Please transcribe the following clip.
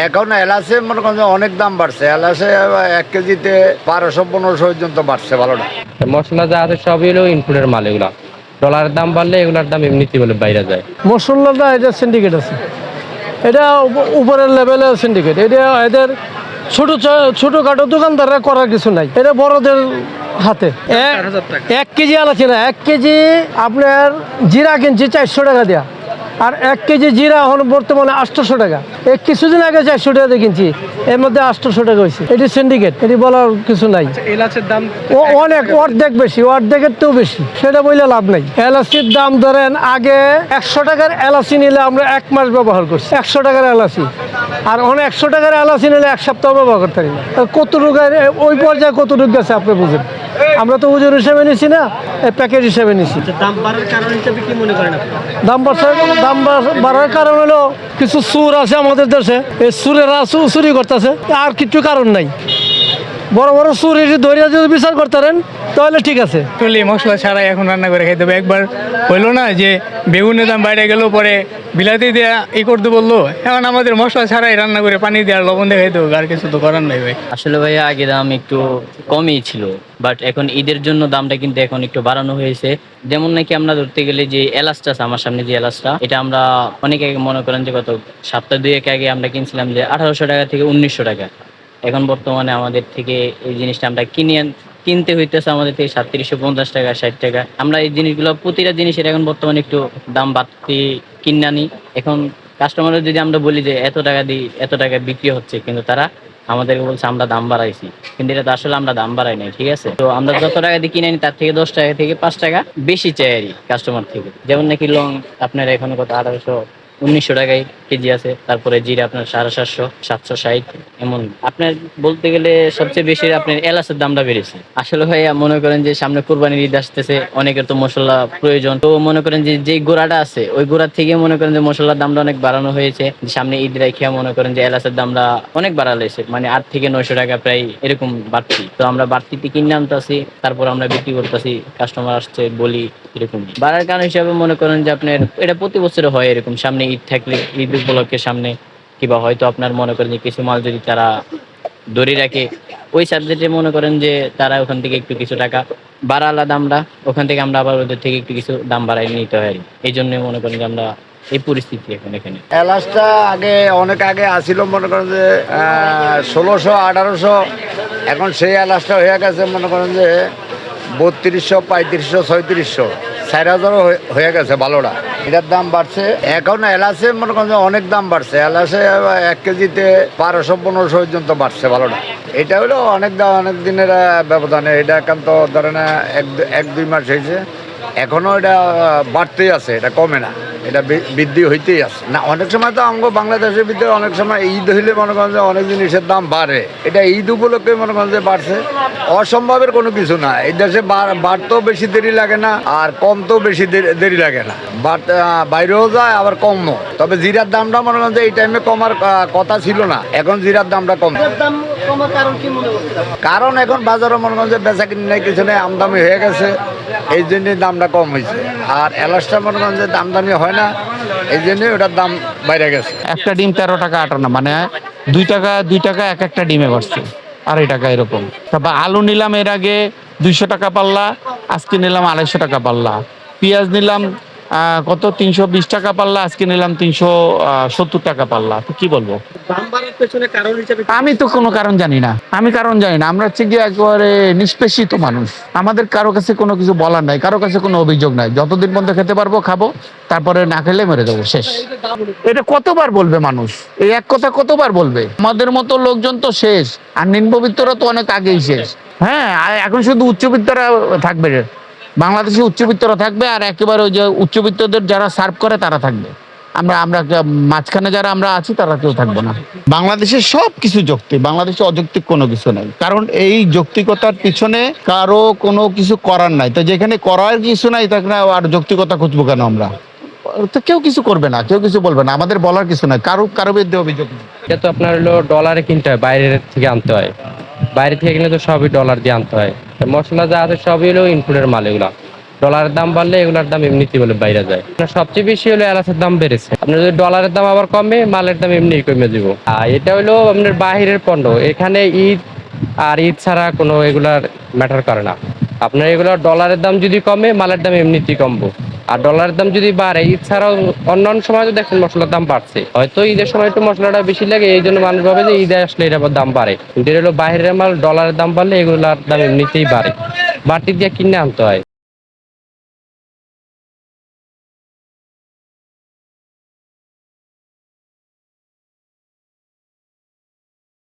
এখন এলাচে মনে করেন অনেক দাম বাড়ছে। এলাচে এক কেজিতে বারোশো পনেরোশো পর্যন্ত বাড়ছে ভালোটা। মশলা যা আছে সবই হলো ইনপুটের মাল এগুলা। ডলারের দাম বাড়লে এগুলার দাম এমনিতে বলে বাইরে যায়। মশলাটা এটা সিন্ডিকেট আছে। এটা উপরের লেভেলের সিন্ডিকেট এটা এদের ছোট ছোটখাটো দোকানদাররা করার কিছু নাই। এটা বড়দের হাতে। এক- এক কেজি আলাচি না এক কেজি আপনার জিরা কিনছি চারশো টাকা দেয়া। আর এক কেজি জিরা এখন বর্তমানে আটশোশো টাকা। এই কিছুদিন আগে চারশো টাকা দিয়ে কিনছি এর মধ্যে আটশোশো টাকা হয়েছে। এটি সিন্ডিকেট এটি বলার কিছু নাই। এলাচের দাম ও অনেক অর্ধেক বেশি অর্ধেকের তো বেশি। সেটা বললে লাভ নাই। এলাচির দাম ধরেন আগে একশো টাকার এলাচি নিলে আমরা এক মাস ব্যবহার করছি। একশো টাকার এলাচি। আর অনেক একশো টাকার এলাচি নিলে এক সপ্তাহ ব্যবহার করতে পারি না। কতটুকু ওই পর্যায়ে কতটুকু গেছে আপনি বুঝেন। আমরা তো ওজন হিসেবে নিছি না প্যাকেজ হিসেবে নিছি। দাম বাড়ার কারণ হিসেবে কি মনে করেন দাম বাড়ছে দাম বাড়ার কারণ হলো কিছু সুর আছে আমাদের দেশে এই সুরেরা চুরি করতেছে আর কিছু কারণ নাই। বড় বড় সুর এসে ধরিয়া যদি বিচার করতেন তাহলে ঠিক আছে। আসলে মশলা ছাড়াই এখন রান্না করে খাইতে হবে। একবার হইল না যে বেগুনের দাম বাইরে গেল পরে বিলাতি দেয়া ই করতে বলল। এখন আমাদের মশলা ছাড়াই রান্না করে পানি দেওয়ার লবণ দিয়ে খাইতে হবে আর কিছু তো করার নাই ভাই। আসলে ভাইয়া আগে দাম একটু কমই ছিল বাট এখন ঈদের জন্য দামটা কিন্তু এখন একটু বাড়ানো হয়েছে। যেমন নাকি আমরা ধরতে গেলে যে এলাচটা আছে আমার সামনে যে এলাচটা এটা আমরা অনেক আগে মনে করেন যে কত সপ্তাহ দুয়েক আগে আমরা কিনছিলাম যে আঠারোশো টাকা থেকে উনিশশো টাকা। এখন বর্তমানে আমাদের থেকে এই জিনিসটা আমরা কিনে কিনতে হইতেছে আমাদের থেকে সাতত্রিশশো পঞ্চাশ টাকা, ষাট টাকা। আমরা এই জিনিসগুলো, প্রতিটা জিনিসের এখন বর্তমানে একটু দাম বাড়তি কিনে আনি। এখন কাস্টমারের যদি আমরা বলি যে, এত টাকা দিই এত টাকা বিক্রি হচ্ছে। কিন্তু তারা আমাদেরকে বলছে, আমরা দাম বাড়াইছি। কিন্তু এটা তো আসলে আমরা দাম বাড়াই নাই, ঠিক আছে? তো আমরা যত টাকা দিয়ে কিনে আনি, তার থেকে দশ টাকা থেকে পাঁচ টাকা বেশি চাই আর কাস্টমার থেকে। যেমন নাকি লং আপনার এখন কত, আঠারোশো উনিশশো টাকায় কেজি আছে, তারপরে জিরা আপনার সাড়ে সাতশো সাতশো ষাট, এমন। আপনার বলতে গেলে সবচেয়ে বেশি আপনার এলাচের দামটা বেড়েছে। আসলে ভাই মনে করেন যে সামনে কোরবানির ঈদ আসতেছে, অনেকের তো মশলা প্রয়োজন। তো মনে করেন যে যে গোড়াটা আছে, ওই গোড়া থেকে মনে করেন যে মশলার দামটা অনেক বাড়ানো হয়েছে। সামনে ঈদ রেখে মনে করেন যে এলাচের দামটা অনেক বাড়ানো হয়েছে মানে আট থেকে নয়শো টাকা প্রায় এরকম বাড়তি। তো আমরা বাড়তিতে কিনে আনতেছি, তারপর আমরা বিক্রি করতেছি কাস্টমার আসছে বলি এরকম। বাড়ার কারণ হিসাবে মনে করেন যে আপনার এটা প্রতি বছর হয় এরকম সামনে ঈদ থাকলে ঈদ উপলক্ষে সামনে কিংবা হয়তো আপনার মনে করেন যে কিছু মাল যদি তারা ধরে রাখে ওই সাবজেক্টে মনে করেন যে তারা ওখান থেকে একটু কিছু টাকা বাড়ালা দামটা ওখান থেকে আমরা আবার ওদের থেকে একটু কিছু দাম বাড়াই নিতে হয়। এই জন্য মনে করেন যে আমরা এই পরিস্থিতি এখন এখানে। এলাচটা আগে অনেক আগে আসিল মনে করেন যে ষোলোশো আঠারোশো এখন সেই এলাচটা হয়ে গেছে মনে করেন যে বত্রিশশো পঁয়ত্রিশশো ছয়ত্রিশশো। চার হাজারও হয়ে- গেছে ভালোটা। এটার দাম বাড়ছে। এখন এলাচে মনে করেন যে অনেক দাম বাড়ছে। এলাচে এক কেজিতে বারোশো পনেরোশো পর্যন্ত বাড়ছে ভালোটা। এটা হলো অনেক দাম অনেক দিনের ব্যবধানে। এটা একান্ত আহ, এক এক দুই মাস হয়েছে। এখনও এটা বাড়তেই আছে। এটা কমে না। এটা বৃদ্ধি হইতেই আছে। না, অনেক সময় তো আমাকে বাংলাদেশের ভিতরে অনেক সময় ঈদ হইলে মনে করেন যে অনেক জিনিসের দাম বাড়ে। এটা ঈদ উপলক্ষে মনে করেন যে বাড়ছে। অসম্ভবের কোনো কিছু না। এই দেশে বাড়তেও বেশি দেরি লাগে না, আর কমতেও বেশি দেরি- লাগে না। বাইরেও যায়, আবার কমও। তবে জিরার দামটা মনে করেন যে এই টাইমে কমার কথা ছিল না। এখন জিরার দামটা কম। দাম কারণ কি মনে করছেন কারণ এখন বাজারে মনে করেন যে বেচা কিনে নেই কিছু নেই আমদামি হয়ে গেছে এই জন্যই দামটা কম হয়েছে। আর এলাচটা মনে করেন যে দামদামি হয় না এই জন্যই ওটার দাম বাইরে গেছে। একটা ডিম তেরো টাকা আটান্ন মানে দুই টাকা দুই টাকা এক একটা ডিমে বাড়ছে আড়াই টাকা এরকম। তারপর আলু নিলাম এর আগে দুইশো টাকা পাল্লা আজকে নিলাম আড়াইশো টাকা পাল্লা। পেঁয়াজ নিলাম কত? তিনশো বিশ টাকা পাল্লা আজকে নিলাম তিনশো সত্তর টাকা পাল্লা। কি বলব? আমি তো কোনো কারণ জানি না। আমি কারণ জানি না। আমরা হচ্ছে গিয়ে একেবারে নিষ্পেষিত মানুষ। আমাদের কারও কাছে কোনো কিছু বলার নাই কারও কাছে কোনো অভিযোগ নাই। যতদিন পর্যন্ত খেতে পারব খাব তারপরে না খেলে মেরে দেবো শেষ। এটা কতবার বলবে মানুষ? এই এক কথা কতবার বলবে? আমাদের মতো লোকজন তো শেষ আর নিম্নবিত্তরা তো অনেক আগেই শেষ। হ্যাঁ এখন শুধু উচ্চবিত্তরা থাকবে। বাংলাদেশে উচ্চবিত্তরা থাকবে আর একেবারে ওই যে উচ্চবিত্তদের যারা সার্ভ করে তারা থাকবে। আমরা আমরা মাঝখানে যারা আমরা আছি তারা কেউ থাকব না। বাংলাদেশের সব কিছু যৌক্তিক বাংলাদেশে অযৌক্তিক কোনো কিছু নাই। কারণ এই যৌক্তিকতার পিছনে কারও কোনো কিছু করার নাই। তো যেখানে করার কিছু নাই তখন আর যৌক্তিকতা খুঁজবো কেন আমরা? তো কেউ কিছু করবে না কেউ কিছু বলবে না আমাদের বলার কিছু নাই। কারও কারও বিরুদ্ধে অভিযোগ এটা তো আপনার হলো ডলারে কিনতে হয় বাইরের থেকে আনতে হয়। বাইরে থেকে কিনে তো সবই ডলার দিয়ে আনতে হয়। মশলা যা আছে সবই হলো ইনপুটের মাল এগুলা। ডলারের দাম বাড়লে এগুলার দাম এমনিতে বলে বাইরে যায়। সবচেয়ে বেশি হলো এলাচের দাম বেড়েছে। আপনার যদি ডলারের দাম আবার কমে, মালের দাম এমনি কমে দিব আর এটা হলো আপনার বাহিরের পণ্য। এখানে ঈদ আর ঈদ ছাড়া কোনো এগুলার ম্যাটার করে না। আপনার এগুলো ডলারের দাম যদি কমে, মালের দাম এমনিতেই কমবো। আর ডলারের দাম যদি বাড়ে এছাড়াও ছাড়াও অন্যান্য সময় দেখেন মশলার দাম বাড়ছে। হয়তো ঈদের সময় একটু মশলাটা বেশি লাগে, এই জন্য মানুষ ভাবে যে ঈদে আসলে আবার দাম বাড়ে। কিন্তু এটা হলো বাইরের মাল ডলারের দাম বাড়লে এগুলোর দাম এমনিতেই বাড়ে। বাড়তি দিয়ে কিনে আনতে হয়।